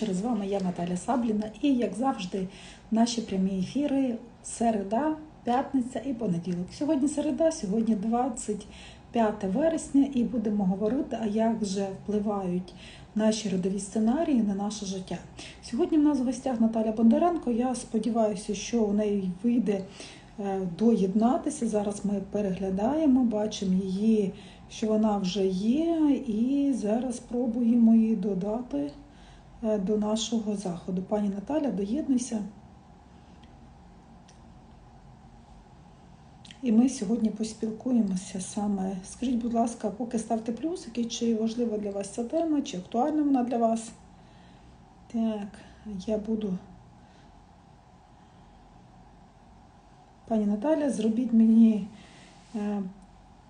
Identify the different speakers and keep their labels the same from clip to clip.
Speaker 1: вечора. З вами я Наталя Сабліна. І як завжди, наші прямі ефіри середа, п'ятниця і понеділок. Сьогодні середа, сьогодні 25 вересня, і будемо говорити, а як же впливають наші родові сценарії на наше життя. Сьогодні в нас в гостях Наталя Бондаренко. Я сподіваюся, що у неї вийде е, доєднатися. Зараз ми переглядаємо, бачимо її, що вона вже є, і зараз спробуємо її додати до нашого заходу. Пані Наталя, доєднуйся. І ми сьогодні поспілкуємося саме. Скажіть, будь ласка, поки ставте плюсики, чи важлива для вас ця тема, чи актуальна вона для вас? Так, я буду. Пані Наталя, зробіть мені е,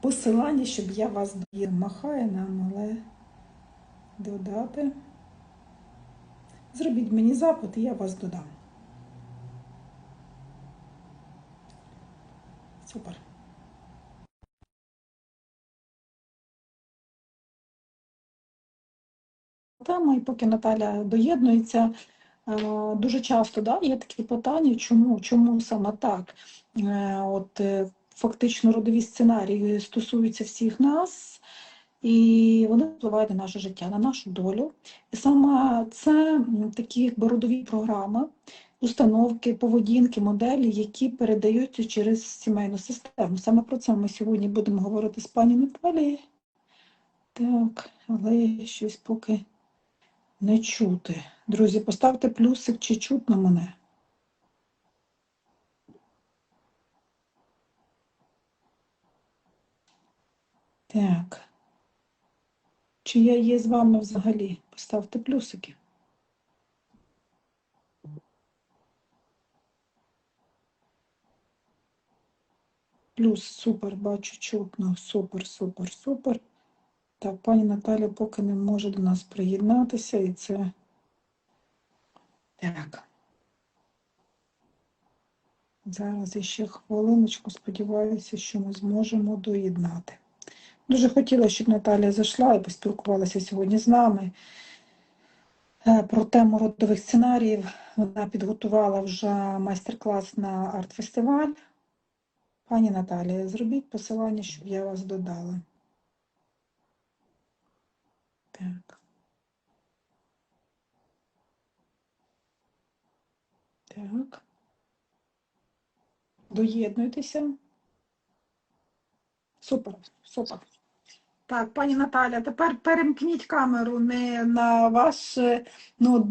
Speaker 1: посилання, щоб я вас. Махає нам, але додати. Зробіть мені запит, і я вас додам. Супер. Тема, і поки Наталя доєднується, е, дуже часто да, є такі питання, чому, чому саме так? Е, От е, фактично родові сценарії стосуються всіх нас, і вони впливають на наше життя, на нашу долю. І саме це такі якби родові програми, установки, поведінки, моделі, які передаються через сімейну систему. Саме про це ми сьогодні будемо говорити з пані Наталією. Так, але щось поки не чути. Друзі, поставте плюсик, чи чутно мене. Так. Чи я є з вами взагалі? Поставте плюсики. Плюс, супер, бачу, чутно. Супер, супер, супер. Так, пані Наталя поки не може до нас приєднатися, і це. Так. Зараз іще хвилиночку, сподіваюся, що ми зможемо доєднати. Дуже хотіла, щоб Наталя зайшла і поспілкувалася сьогодні з нами е, про тему родових сценаріїв. Вона підготувала вже майстер-клас на арт-фестиваль. Пані Наталія, зробіть посилання, щоб я вас додала. Так. Так. Доєднуйтеся. Супер, супер. Так, пані Наталя, тепер перемкніть камеру не на ваш е, ноутбук,